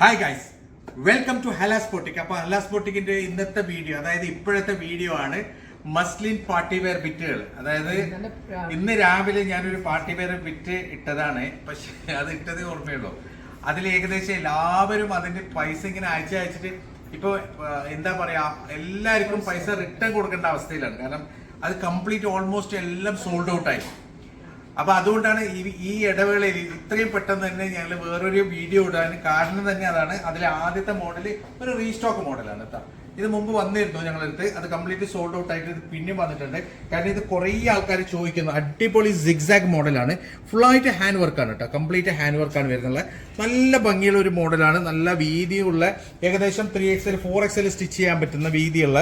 Hi guys welcome to Halas boutique അപ്പോൾ ഹലാസ് പൊട്ടിക്കിന്റെ ഇന്നത്തെ video അതായത് ഇപ്പോഴത്തെ വീഡിയോ ആണ് മസ്ലിൻ പാർട്ടി വെയർ ബിറ്റുകൾ അതായത് ഇന്ന് രാവിലെ ഞാനൊരു പാർട്ടി വെയർ ബിറ്റ് ഇട്ടതാണ്. പക്ഷെ അത് ഇട്ടതേ ഓർമ്മയുള്ളൂ. അതിൽ ഏകദേശം എല്ലാവരും അതിന്റെ പൈസ ഇങ്ങനെ അയച്ചു അയച്ചിട്ട് ഇപ്പൊ എന്താ പറയാ എല്ലാവർക്കും പൈസ റിട്ടേൺ കൊടുക്കേണ്ട അവസ്ഥയിലാണ്. കാരണം അത് കംപ്ലീറ്റ് ഓൾമോസ്റ്റ് എല്ലാം സോൾഡ് ഔട്ട് ആയി. അപ്പൊ അതുകൊണ്ടാണ് ഈ ഇടവേളയിൽ ഇത്രയും പെട്ടെന്ന് തന്നെ ഞങ്ങൾ വേറൊരു വീഡിയോ ഇടാൻ കാരണം തന്നെ അതാണ്. അതിലെ ആദ്യത്തെ മോഡൽ ഒരു റീസ്റ്റോക്ക് മോഡലാണ് കേട്ടോ ഇത് മുമ്പ് വന്നിരുന്നു ഞങ്ങളടുത്ത് അത് കംപ്ലീറ്റ് സോൾഡ് ഔട്ട് ആയിട്ട് ഇത് പിന്നെയും വന്നിട്ടുണ്ട്. കാരണം ഇത് കുറേ ആൾക്കാർ ചോദിക്കുന്നു. അടിപൊളി സിഗ്സാഗ് മോഡലാണ് ഫുൾ ആയിട്ട് ഹാൻഡ് വർക്കാണ് കേട്ടോ കംപ്ലീറ്റ് ഹാൻഡ് വർക്കാണ് വരുന്നത്. നല്ല ഭംഗിയുള്ള ഒരു മോഡലാണ് നല്ല വീതിയുള്ള ഏകദേശം three X L four X L stitch ചെയ്യാൻ പറ്റുന്ന വീതിയുള്ള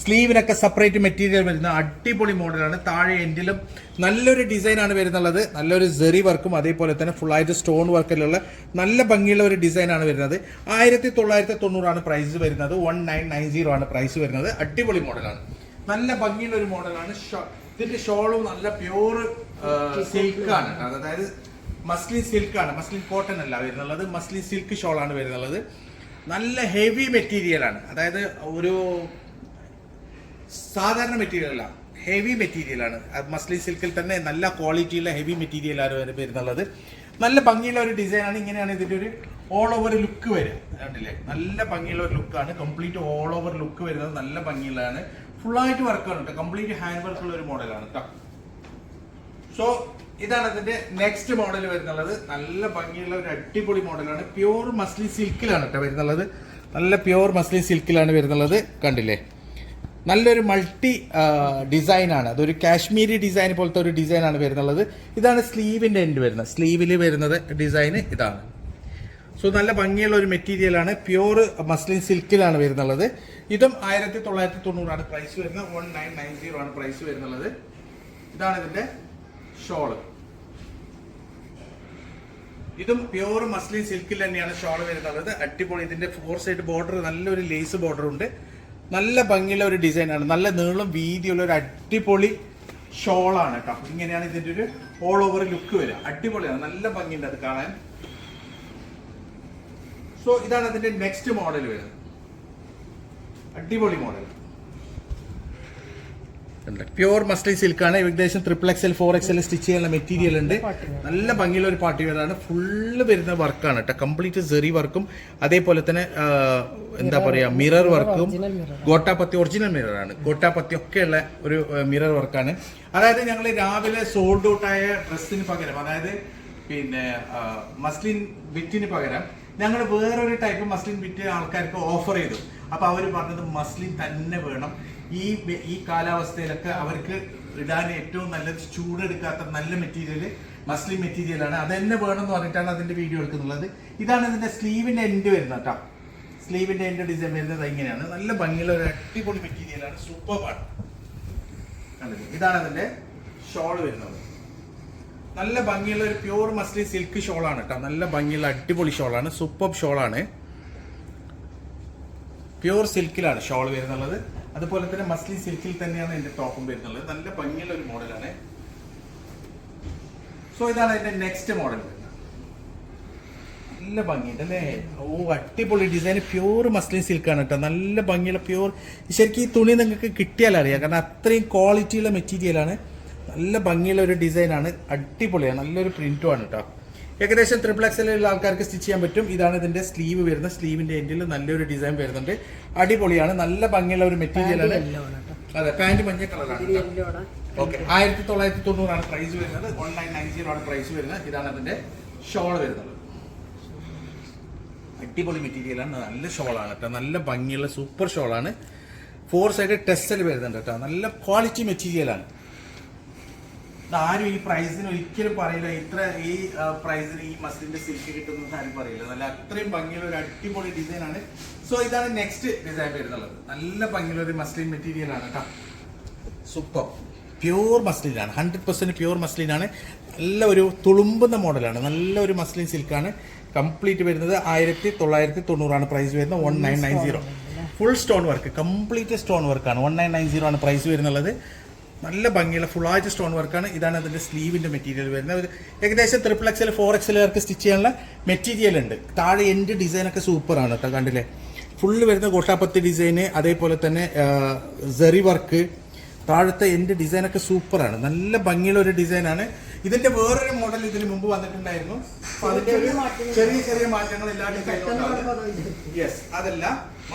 സ്ലീവിനൊക്കെ സെപ്പറേറ്റ് മെറ്റീരിയൽ വരുന്ന അടിപൊളി മോഡലാണ്. താഴെ എൻഡിലും നല്ലൊരു ഡിസൈനാണ് വരുന്നുള്ളത്. നല്ലൊരു സെറി വർക്കും അതേപോലെ തന്നെ ഫുള്ളായിട്ട് സ്റ്റോൺ വർക്കിലുള്ള നല്ല ഭംഗിയുള്ള ഒരു ഡിസൈനാണ് വരുന്നത്. ആയിരത്തി തൊള്ളായിരത്തി തൊണ്ണൂറാണ് പ്രൈസ് വരുന്നത്. വൺ നയൻ നയൻ സീറോ ആണ് പ്രൈസ് വരുന്നത്. അടിപൊളി മോഡലാണ്. നല്ല ഭംഗിയുള്ള ഒരു മോഡലാണ്. ഇതിന്റെ ഷോളും നല്ല പ്യൂർ സിൽക്കാണ് അതായത് മസ്ലിൻ സിൽക്കാണ് മസ്ലിൻ കോട്ടൺ അല്ല വരുന്നുള്ളത്. മസ്ലിൻ സിൽക്ക് ഷോളാണ് വരുന്നുള്ളത്. നല്ല ഹെവി മെറ്റീരിയലാണ് അതായത് ഒരു സാധാരണ മെറ്റീരിയൽ അല്ല. ഹെവി മെറ്റീരിയലാണ് മസ്ലി സിൽക്കിൽ തന്നെ നല്ല ക്വാളിറ്റിയുള്ള ഹെവി മെറ്റീരിയലാണ് വരെ വരുന്നുള്ളത് നല്ല ഭംഗിയുള്ള ഒരു ഡിസൈനാണ് ഇങ്ങനെയാണ് ഇതിന്റെ ഒരു ഓൾ ഓവർ ലുക്ക് വരിക. കണ്ടില്ലേ? നല്ല ഭംഗിയുള്ള ഒരു ലുക്കാണ് കംപ്ലീറ്റ് ഓൾ ഓവർ ലുക്ക് വരുന്നത് നല്ല ഭംഗിയുള്ളതാണ്. ഫുള്ളായിട്ട് വർക്കാണ് കേട്ടോ കംപ്ലീറ്റ് ഹാൻഡ് വർക്ക് ഉള്ള ഒരു മോഡലാണ് സോ ഇതാണ് ഇതിന്റെ നെക്സ്റ്റ് മോഡൽ വരുന്നുള്ളത്. നല്ല ഭംഗിയുള്ള ഒരു അടിപൊളി മോഡലാണ് പ്യൂർ മസ്ലി സിൽക്കിലാണ് കേട്ടോ വരുന്നുള്ളത്. നല്ല പ്യൂർ മസ്ലി സിൽക്കിലാണ് വരുന്നുള്ളത്. കണ്ടില്ലേ? നല്ലൊരു മൾട്ടി ഡിസൈനാണ് അതൊരു കാശ്മീരി ഡിസൈൻ പോലത്തെ ഒരു ഡിസൈനാണ് വരുന്നുള്ളത്. ഇതാണ് സ്ലീവിന്റെ എൻഡ് വരുന്നത്. സ്ലീവിൽ വരുന്നത് ഡിസൈൻ ഇതാണ്. സോ നല്ല ഭംഗിയുള്ള ഒരു മെറ്റീരിയലാണ് പ്യുവർ മസ്ലിൻ സിൽക്കിലാണ് വരുന്നുള്ളത്. ഇതും ആയിരത്തി തൊള്ളായിരത്തി തൊണ്ണൂറാണ് പ്രൈസ് വരുന്നത്. വൺ നയൻ നയൻ സീറോ ആണ് പ്രൈസ് വരുന്നുള്ളത്. ഇതാണ് ഇതിന്റെ ഷോൾ ഇതും പ്യുവർ മസ്ലിൻ സിൽക്കിൽ തന്നെയാണ് ഷോൾ വരുന്നത്. അടിപൊളി. ഇതിന്റെ ഫോർ സൈഡ് ബോർഡർ നല്ലൊരു ലേസ് ബോർഡർ ഉണ്ട്. നല്ല ഭംഗിയുള്ള ഒരു ഡിസൈനാണ്. നല്ല നീളം വീതിയുള്ള ഒരു അടിപൊളി ഷോളാണ് കേട്ടോ. ഇങ്ങനെയാണ് ഇതിന്റെ ഒരു ഓൾ ഓവർ ലുക്ക് വരിക. അടിപൊളിയാണ്. നല്ല ഭംഗിയുണ്ട് അത് കാണാൻ. സോ ഇതാണ് അതിന്റെ നെക്സ്റ്റ് മോഡൽ വരുന്നത് അടിപൊളി മോഡൽ പ്യൂർ മസ്ലി സിൽക്കാണ് ഏകദേശം triple XL four XL stitch ചെയ്യാനുള്ള മെറ്റീരിയൽ ഉണ്ട്. നല്ല ഭംഗിയുള്ള ഒരു പാർട്ടി വെയറാണ് ഫുള്ള് വരുന്ന വർക്കാണ് കേട്ടോ കംപ്ലീറ്റ് സെറി വർക്കും അതേപോലെ തന്നെ എന്താ പറയാ മിറർ വർക്കും ഗോട്ടാപ്പത്തി ഒറിജിനൽ മിറർ ആണ്. ഗോട്ടാപ്പത്തി ഒക്കെ ഉള്ള ഒരു മിറർ വർക്കാണ് അതായത് ഞങ്ങൾ രാവിലെ സോൾഡ് ഔട്ട് ആയ ഡ്രസ്സിന് പകരം അതായത് പിന്നെ മസ്ലിൻ വിറ്റിന് പകരം ഞങ്ങൾ വേറൊരു ടൈപ്പ് മസ്ലിൻ വിറ്റ് ആൾക്കാർക്ക് ഓഫർ ചെയ്തു. അപ്പൊ അവർ പറഞ്ഞത് മസ്ലിൻ തന്നെ വേണം. ഈ ഈ കാലാവസ്ഥയിലൊക്കെ അവർക്ക് ഇടാൻ ഏറ്റവും നല്ലത് ചൂടെടുക്കാത്ത നല്ല മെറ്റീരിയൽ മസ്ലിം മെറ്റീരിയലാണ് അത് തന്നെ വേണമെന്ന് പറഞ്ഞിട്ടാണ് അതിന്റെ വീഡിയോ എടുക്കുന്നത് ഇതാണ് ഇതിന്റെ സ്ലീവിന്റെ എൻഡ് വരുന്നത് കേട്ടോ. സ്ലീവിന്റെ എൻഡ് ഡിസൈൻ വരുന്നത് ഇങ്ങനെയാണ്. നല്ല ഭംഗിയുള്ള ഒരു അടിപൊളി മെറ്റീരിയലാണ് സൂപ്പർ കണ്ടില്ലേ? ഇതാണ് അതിന്റെ ഷോൾ വരുന്നത്. നല്ല ഭംഗിയുള്ള ഒരു പ്യൂർ മസ്ലിൻ സിൽക്ക് ആണ് കേട്ടോ. നല്ല ഭംഗിയുള്ള അടിപൊളി ഷോൾ ഷോളാണ് സൂപ്പർ ആണ്. പ്യൂർ സിൽക്കിലാണ് ഷോൾ വരുന്നുള്ളത്. അതുപോലെ തന്നെ മസ്ലി സിൽക്കിൽ തന്നെയാണ് എന്റെ ടോപ്പും വരുന്നുള്ളത് നല്ല ഭംഗിയുള്ള ഒരു മോഡലാണ്. സോ ഇതാണ് എന്റെ നെക്സ്റ്റ് മോഡൽ നല്ല ഭംഗിയുണ്ട് അല്ലേ? ഓ അടിപൊളി ഡിസൈൻ പ്യൂർ മസ്ലിൻ സിൽക്കാണ് കേട്ടോ നല്ല ഭംഗിയുള്ള പ്യൂർ ശരിക്കും ഈ തുണി നിങ്ങൾക്ക് കിട്ടിയാൽ അറിയാം. കാരണം അത്രയും ക്വാളിറ്റിയുള്ള മെറ്റീരിയലാണ് നല്ല ഭംഗിയുള്ള ഒരു ഡിസൈനാണ് അടിപൊളിയാണ്. നല്ലൊരു പ്രിന്റുമാണ് കേട്ടോ ഏകദേശം ട്രിപ്പിൾ എക്സലുള്ള ആൾക്കാർക്ക് സ്റ്റിച്ച് ചെയ്യാൻ പറ്റും. ഇതാണ് ഇതിന്റെ സ്ലീവ് വരുന്നത്. സ്ലീവിന്റെ എൻഡിൽ നല്ലൊരു ഡിസൈൻ വരുന്നുണ്ട്. അടിപൊളിയാണ്. നല്ല ഭംഗിയുള്ള ഒരു മെറ്റീരിയലാണ് അതെ പാന്റ് മഞ്ഞ കളറാണ് ഓക്കെ ആയിരത്തി തൊള്ളായിരത്തി തൊണ്ണൂറാണ് പ്രൈസ് വരുന്നത്. വൺ നയൻ നയൻ സീറോ ആണ് പ്രൈസ് വരുന്നത്. ഇതാണ് അതിന്റെ ഷോൾ വരുന്നത്. അടിപൊളി മെറ്റീരിയലാണ് നല്ല ഷോൾ ആണ് കേട്ടോ. നല്ല ഭംഗിയുള്ള സൂപ്പർ ഷോൾ ആണ്. ഫോർ സൈഡ് ടെസ്റ്റൽ വരുന്നുണ്ട് കേട്ടോ. നല്ല ക്വാളിറ്റി മെറ്റീരിയലാണ് ആരും ഈ പ്രൈസിന് ഒരിക്കലും പറയില്ല. ഇത്ര ഈ പ്രൈസിന് ഈ മസിലിന്റെ സിൽക്ക് കിട്ടുന്ന ആരും പറയില്ല. നല്ല അത്രയും ഭംഗിയുള്ള ഒരു അടിപൊളി ഡിസൈൻ ആണ്. സോ ഇതാണ് നെക്സ്റ്റ് ഡിസൈൻ വരുന്നുള്ളത്. നല്ല ഭംഗിയുള്ള ഒരു മസ്ലിൻ മെറ്റീരിയൽ ആണ് കേട്ടോ. സൂപ്പർ പ്യൂർ മസ്ലിനാണ് ഹൺഡ്രഡ് പെർസെന്റ് പ്യൂർ മസ്ലിനാണ് നല്ല ഒരു തുളുമ്പുന്ന മോഡലാണ് നല്ല ഒരു മസ്ലിൻ സിൽക്കാണ് കംപ്ലീറ്റ് വരുന്നത് ആയിരത്തി തൊള്ളായിരത്തി തൊണ്ണൂറാണ് പ്രൈസ് വരുന്നത് one nine nine zero full stone work complete stone വർക്കാണ് വൺ നയൻ നയൻ സീറോ ആണ് പ്രൈസ് വരുന്നുള്ളത്. നല്ല ഭംഗിയുള്ള ഫുൾ ആയിട്ട് സ്റ്റോൺ വർക്കാണ് ഇതാണ് അതിന്റെ സ്ലീവിന്റെ മെറ്റീരിയൽ വരുന്നത്. ഏകദേശം ട്രിപ്പിൾ എക്സൽ ഫോർ എക്സലുകാർക്ക് സ്റ്റിച്ച് ചെയ്യാനുള്ള മെറ്റീരിയൽ ഉണ്ട്. താഴെ എൻഡ് ഡിസൈൻ ഒക്കെ സൂപ്പറാണ് കേട്ടോ കണ്ടില്ലേ? ഫുള്ള് വരുന്ന ഗോഷാപ്പത്തി ഡിസൈന് അതേപോലെ തന്നെ സെറി വർക്ക് താഴത്തെ എന്റെ ഡിസൈനൊക്കെ സൂപ്പറാണ് നല്ല ഭംഗിയുള്ള ഒരു ഡിസൈനാണ് ഇതിന്റെ വേറൊരു മോഡൽ ഇതിന് മുമ്പ് വന്നിട്ടുണ്ടായിരുന്നു. അപ്പൊ അതിന്റെ ഒരു ചെറിയ ചെറിയ മാറ്റങ്ങൾ യെസ് അതല്ല.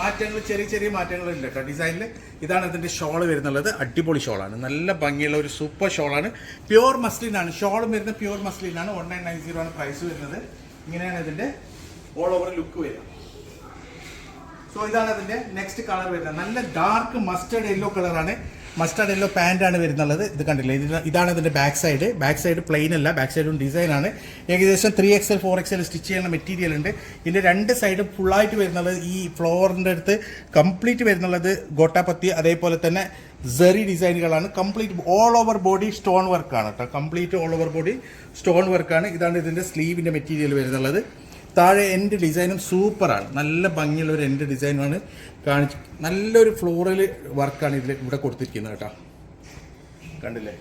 മാറ്റങ്ങൾ ചെറിയ ചെറിയ മാറ്റങ്ങൾ ഇല്ല കേട്ടോ ഡിസൈനിൽ ഇതാണ് ഇതിന്റെ ഷോൾ വരുന്നുള്ളത്. അടിപൊളി ഷോളാണ്. നല്ല ഭംഗിയുള്ള ഒരു സൂപ്പർ ഷോളാണ്. പ്യുവർ മസ്ലിൻ ആണ്. ഷോളും വരുന്ന പ്യുവർ മസ്ലിൻ ആണ്. വൺ നയൻ നയൻ സീറോ ആണ് പ്രൈസ് വരുന്നത്. ഇങ്ങനെയാണ് ഇതിന്റെ ഓൾ ഓവർ ലുക്ക് വരുന്നത് സോ ഇതാണ് അതിന്റെ നെക്സ്റ്റ് കളർ വരുന്നത്. നല്ല ഡാർക്ക് മസ്റ്റേർഡ് യെല്ലോ കളറാണ് മസ്റ്റേർഡ് യെല്ലോ പാന്റ് ആണ് വരുന്നുള്ളത്. ഇത് കണ്ടില്ലേ? ഇത് ഇതാണ് ഇതിന്റെ back side back side plain അല്ല. ബാക്ക് സൈഡും ഡിസൈൻ ആണ്. ഏകദേശം three XL four XL stitch ചെയ്യുന്ന മെറ്റീരിയൽ ഉണ്ട്. ഇതിന്റെ രണ്ട് സൈഡും ഫുള്ളായിട്ട് വരുന്നത് ഈ ഫ്ലോറിന്റെ അടുത്ത് കംപ്ലീറ്റ് വരുന്നുള്ളത് ഗോട്ടാപ്പത്തി അതേപോലെ തന്നെ സെറി ഡിസൈനുകളാണ് complete all over body stone വർക്കാണ് കേട്ടോ. Complete all over body stone വർക്കാണ് ഇതാണ് ഇതിന്റെ സ്ലീവിന്റെ മെറ്റീരിയൽ വരുന്നുള്ളത്. താഴെ എന്റെ ഡിസൈനും സൂപ്പറാണ് നല്ല ഭംഗിയുള്ള ഒരു എന്റെ ഡിസൈനുമാണ് കാണിച്ച് നല്ലൊരു ഫ്ലോറൽ വർക്കാണ് ഇതിൽ ഇവിടെ കൊടുത്തിരിക്കുന്നത് കേട്ടോ. കണ്ടില്ലേ?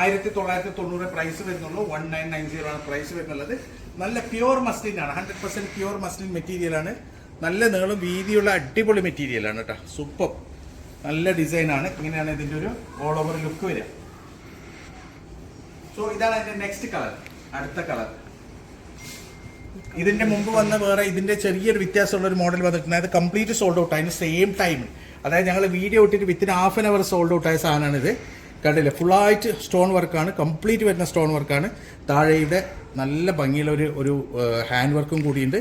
ആയിരത്തി തൊള്ളായിരത്തി തൊണ്ണൂറ് പ്രൈസ് വരുന്നുള്ളൂ. വൺ നയൻ നയൻ സീറോ ആണ് പ്രൈസ് വരുന്നുള്ളത്. നല്ല പ്യുവർ മസ്ലിൻ ആണ്. Hundred percent pure muslin material ആണ്. നല്ല നീളം വീതിയുള്ള അടിപൊളി മെറ്റീരിയലാണ് കേട്ടോ. സൂപ്പർ നല്ല ഡിസൈനാണ് ഇങ്ങനെയാണ് ഇതിന്റെ ഒരു ഓൾ ഓവർ ലുക്ക് വരിക. സോ ഇതാണ് അതിന്റെ നെക്സ്റ്റ് കളർ അടുത്ത കളർ ഇതിന്റെ മുമ്പ് വന്ന വേറെ ഇതിന്റെ ചെറിയൊരു വ്യത്യാസമുള്ള ഒരു മോഡൽ വന്നിട്ടുണ്ട്. അത് കംപ്ലീറ്റ് സോൾഡ് ഔട്ട് അതിന് സെയിം ടൈമിൽ അതായത് ഞങ്ങൾ വീഡിയോ ഇട്ടിട്ട് within half an hour sold out ആയ സാധനമാണ് ഇത്. കണ്ടില്ലേ? ഫുള്ളായിട്ട് സ്റ്റോൺ വർക്കാണ് കംപ്ലീറ്റ് വരുന്ന സ്റ്റോൺ വർക്കാണ് താഴെയുടെ നല്ല ഭംഗിയുള്ള ഒരു ഒരു ഹാൻഡ് വർക്കും കൂടിയുണ്ട്.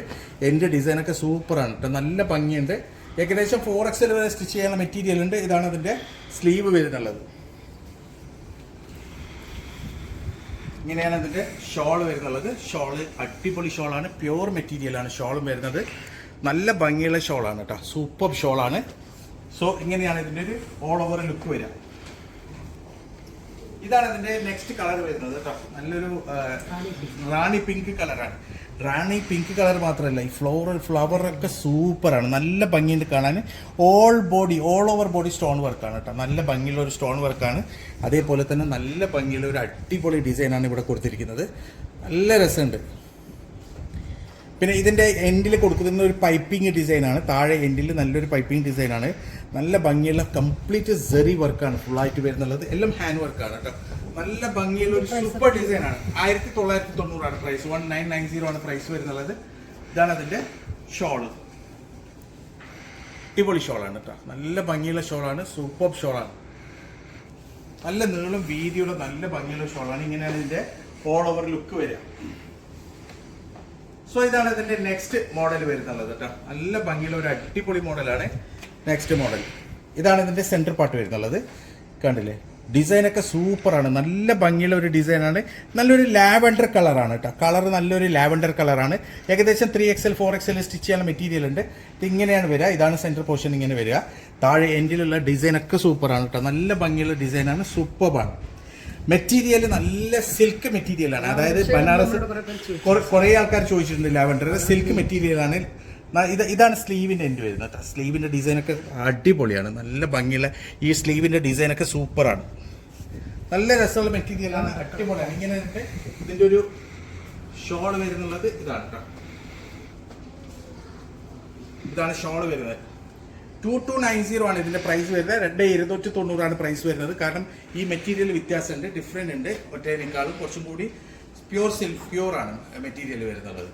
എന്റെ ഡിസൈനൊക്കെ സൂപ്പറാണ് കേട്ടോ നല്ല ഭംഗിയുണ്ട്. ഏകദേശം ഫോർ എക്സൽ വരെ സ്റ്റിച്ച് ചെയ്യാനുള്ള മെറ്റീരിയൽ ഉണ്ട്. ഇതാണ് അതിന്റെ സ്ലീവ് വരുന്നുള്ളത്. ഇങ്ങനെയാണ് അതിന്റെ ഷോൾ വരുന്നുള്ളത്. ഷോൾ അടിപൊളി ഷോളാണ് പ്യുവർ മെറ്റീരിയലാണ് ഷോളും വരുന്നത്. നല്ല ഭംഗിയുള്ള ഷോളാണ് കേട്ടോ. സൂപ്പർ ഷോളാണ് സോ ഇങ്ങനെയാണ് ഇതിന്റെ ഒരു ഓൾ ഓവർ ലുക്ക് വരിക. ഇതാണ് ഇതിന്റെ നെക്സ്റ്റ് കളർ വരുന്നത് കേട്ടോ. നല്ലൊരു റാണി പിങ്ക് കളറാണ് റാണി പിങ്ക് കളർ മാത്രമല്ല ഈ ഫ്ലോറൽ ഫ്ലവർ ഒക്കെ സൂപ്പറാണ് നല്ല ഭംഗിയുണ്ട് കാണാൻ. All body all over body stone വർക്കാണ് കേട്ടോ. നല്ല ഭംഗിയുള്ള ഒരു സ്റ്റോൺ വർക്കാണ് അതേപോലെ തന്നെ നല്ല ഭംഗിയുള്ള ഒരു അടിപൊളി ഡിസൈനാണ് ഇവിടെ കൊടുത്തിരിക്കുന്നത്. നല്ല രസമുണ്ട്. പിന്നെ ഇതിന്റെ എൻഡിൽ കൊടുക്കുന്ന ഒരു പൈപ്പിംഗ് ഡിസൈനാണ് താഴെ എൻഡിൽ നല്ലൊരു പൈപ്പിംഗ് ഡിസൈനാണ് നല്ല ഭംഗിയുള്ള കംപ്ലീറ്റ് സെറി വർക്കാണ് ഫുള്ളായിട്ട് വരുന്നുള്ളത്. എല്ലാം ഹാൻഡ് വർക്കാണ് കേട്ടോ. നല്ല ഭംഗിയുള്ള ഒരു സൂപ്പർ ഡിസൈൻ ആണ് ആയിരത്തി തൊള്ളായിരത്തി തൊണ്ണൂറാണ് price one nine nine zero ആണ് പ്രൈസ് വരുന്നുള്ളത്. ഇതാണ് അതിന്റെ ഷോൾ അടിപൊളി ഷോളാണ് കേട്ടോ നല്ല ഭംഗിയുള്ള ഷോളാണ് സൂപ്പർ ഷോളാണ് നല്ല നീളം വീതിയുള്ള നല്ല ഭംഗിയുള്ള ഷോളാണ് ഇങ്ങനെയാണ് ഇതിന്റെ ഓൾ ഓവർ ലുക്ക് വരിക. സോ ഇതാണ് ഇതിന്റെ നെക്സ്റ്റ് മോഡൽ വരുന്നുള്ളത് കേട്ടോ നല്ല ഭംഗിയുള്ള ഒരു അടിപൊളി മോഡലാണ് നെക്സ്റ്റ് മോഡൽ ഇതാണ് ഇതിന്റെ സെന്റർ പാർട്ട് വരുന്നുള്ളത്. കണ്ടില്ലേ? ഡിസൈനൊക്കെ സൂപ്പറാണ്. നല്ല ഭംഗിയുള്ള ഒരു ഡിസൈനാണ്. നല്ലൊരു ലാവൻഡർ കളറാണ് കേട്ടോ കളർ നല്ലൊരു ലാവൻഡർ കളറാണ്. ഏകദേശം three XL four XL stitch ചെയ്യാൻ മെറ്റീരിയൽ ഉണ്ട്. ഇത് ഇങ്ങനെയാണ് വരിക. ഇതാണ് സെന്റർ പോർഷൻ ഇങ്ങനെ വരിക. താഴെ എൻഡിലുള്ള ഡിസൈനൊക്കെ സൂപ്പറാണ് കേട്ടോ നല്ല ഭംഗിയുള്ള ഡിസൈനാണ്. സൂപ്പറാണ് മെറ്റീരിയൽ നല്ല സിൽക്ക് മെറ്റീരിയലാണ് അതായത് ബനാറസ് കുറെ- കുറേ ആൾക്കാർ ചോദിച്ചിട്ടുണ്ട് ലാവൻഡർ. സിൽക്ക് മെറ്റീരിയലാണ് ഇത് ഇതാണ് സ്ലീവിന്റെ എൻഡ് വരുന്നത് സ്ലീവിന്റെ ഡിസൈനൊക്കെ അടിപൊളിയാണ്. നല്ല ഭംഗിയുള്ള ഈ സ്ലീവിന്റെ ഡിസൈനൊക്കെ സൂപ്പറാണ്. നല്ല രസമുള്ള മെറ്റീരിയലാണ് അടിപൊളിയാണ്. ഇങ്ങനെ ഇതിന്റെ- ഒരു ഷോൾ വരുന്നുള്ളത് ഇതാണ് ഇതാണ് ഷോൾ വരുന്നത്. ടു ടു നയൻ സീറോ ആണ് ഇതിന്റെ പ്രൈസ് വരുന്നത്. രണ്ട് ഇരുന്നൂറ്റി തൊണ്ണൂറാണ് പ്രൈസ് വരുന്നത്. കാരണം ഈ മെറ്റീരിയൽ വ്യത്യാസമുണ്ട് ഡിഫറെന്റ് ഉണ്ട്. ഒറ്റേനേക്കാളും കുറച്ചും കൂടി പ്യൂർ സിൽക്ക് പ്യൂർ ആണ് മെറ്റീരിയൽ വരുന്നുള്ളത്.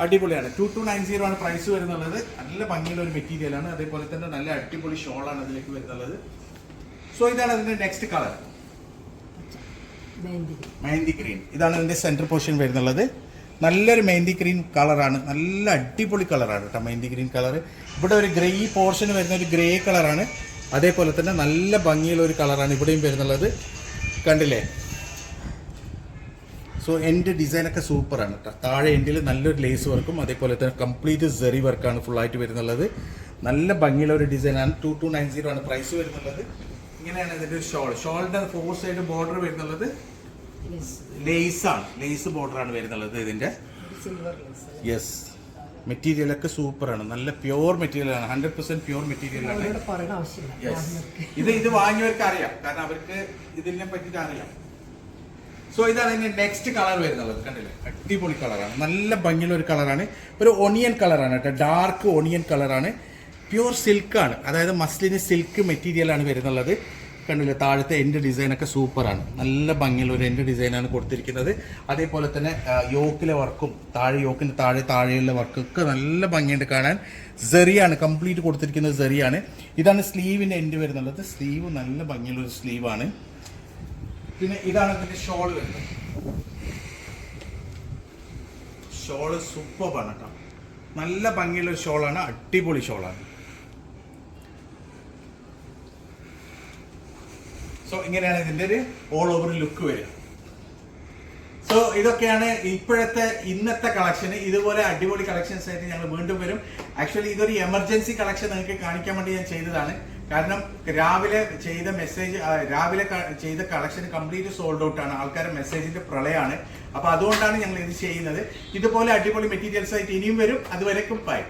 അടിപൊളിയാണ്. ടു ടു നയൻ സീറോ ആണ് പ്രൈസ് വരുന്നുള്ളത്. നല്ല ഭംഗിയുള്ള ഒരു മെറ്റീരിയലാണ് അതേപോലെ തന്നെ നല്ല അടിപൊളി ഷോളാണ് അതിലേക്ക് വരുന്നുള്ളത്. സോ ഇതാണ് അതിന്റെ നെക്സ്റ്റ് കളർ മെഹന്തി ഗ്രീൻ ഇതാണ് ഇതിന്റെ സെന്റർ പോർഷൻ വരുന്നുള്ളത്. നല്ലൊരു മെഹന്തി ഗ്രീൻ കളറാണ് നല്ല അടിപൊളി കളറാണ് കേട്ടോ മെഹന്തി ഗ്രീൻ കളർ ഇവിടെ ഒരു ഗ്രേ പോർഷൻ വരുന്ന ഒരു ഗ്രേ കളറാണ് അതേപോലെ തന്നെ നല്ല ഭംഗിയുള്ള ഒരു കളറാണ് ഇവിടെയും വരുന്നുള്ളത്. കണ്ടില്ലേ? സോ എന്റെ ഡിസൈനൊക്കെ സൂപ്പറാണ് കേട്ടോ താഴെ എൻഡിൽ നല്ലൊരു ലേസ് വർക്കും അതേപോലെ തന്നെ കംപ്ലീറ്റ് സെറി വർക്കാണ് ഫുള്ളായിട്ട് വരുന്നുള്ളത്. നല്ല ഭംഗിയുള്ള ഒരു ഡിസൈനാണ് ടു ടു നയൻ സീറോ ആണ് പ്രൈസ് വരുന്നുള്ളത്. ഇങ്ങനെയാണ് ഇതിന്റെ ഷോൾ. ഷോളിന്റെ ഫോർ സൈഡ് ബോർഡർ വരുന്നുള്ളത് ലേസ് ആണ് ലേസ് ബോർഡർ ആണ് വരുന്നുള്ളത് ഇതിന്റെ. യെസ് മെറ്റീരിയൽ ഒക്കെ ആണ്. നല്ല പ്യുവർ മെറ്റീരിയൽ ആണ്. ഹൺഡ്രഡ് പെർസെന്റ് പ്യുവർ മെറ്റീരിയൽ ആണ്. ഇത് ഇത് വാങ്ങിയവർക്ക് അറിയാം കാരണം അവർക്ക് ഇതിനെ പറ്റിയിട്ട് അറിയാം. സോ ഇതാണ് ഇതിന്റെ നെക്സ്റ്റ് കളർ വരുന്നുള്ളത്. കണ്ടില്ലേ? അടിപൊളി കളറാണ് നല്ല ഭംഗിയുള്ള ഒരു കളറാണ് ഒരു ഒണിയൻ കളറാണ് കേട്ടോ. ഡാർക്ക് ഒണിയൻ കളറാണ് പ്യൂർ സിൽക്കാണ്. അതായത് മസ്ലിന് സിൽക്ക് മെറ്റീരിയൽ ആണ് വരുന്നുള്ളത്. കണ്ടില്ലേ താഴത്തെ എന്റെ ഡിസൈനൊക്കെ സൂപ്പറാണ്. നല്ല ഭംഗിയുള്ള ഒരു എന്റെ ഡിസൈനാണ് കൊടുത്തിരിക്കുന്നത്. അതേപോലെ തന്നെ യോക്കിലെ വർക്കും താഴെ യോക്കിന്റെ താഴെ താഴെയുള്ള വർക്കൊക്കെ നല്ല ഭംഗിയുണ്ട് കാണാൻ. സെറിയാണ് കംപ്ലീറ്റ് കൊടുത്തിരിക്കുന്നത് സെറിയാണ്. ഇതാണ് സ്ലീവിന്റെ എൻഡ് വരുന്നുള്ളത്. സ്ലീവ് നല്ല ഭംഗിയുള്ള ഒരു സ്ലീവാണ് പിന്നെ ഇതാണ് ഇതിന്റെ ഷോൾ വരുന്നത്. ഷോൾ ആണ് കേട്ടോ. നല്ല ഭംഗിയുള്ള ഷോളാണ് അടിപൊളി ഷോളാണ് സോ ഇങ്ങനെയാണ് ഇതിന്റെ ഒരു ഓൾ ഓവർ ലുക്ക് വരിക. സോ ഇതൊക്കെയാണ് ഇപ്പോഴത്തെ ഇന്നത്തെ കളക്ഷൻ ഇതുപോലെ അടിപൊളി കളക്ഷൻസ് ആയിട്ട് ഞങ്ങൾ വീണ്ടും വരും. ആക്ച്വലി ഇതൊരു എമർജൻസി കളക്ഷൻ നിങ്ങൾക്ക് കാണിക്കാൻ വേണ്ടി ഞാൻ ചെയ്തതാണ്. കാരണം രാവിലെ ചെയ്ത മെസ്സേജ് രാവിലെ ചെയ്ത കളക്ഷൻ കംപ്ലീറ്റ് സോൾഡ് ഔട്ട് ആണ്. ആൾക്കാരുടെ മെസ്സേജിന്റെ പ്രളയമാണ്. അപ്പൊ അതുകൊണ്ടാണ് ഞങ്ങൾ ഇത് ചെയ്യുന്നത്. ഇതുപോലെ അടിപൊളി മെറ്റീരിയൽസ് ആയിട്ട് ഇനിയും വരും. അതുവരെക്കും ബൈ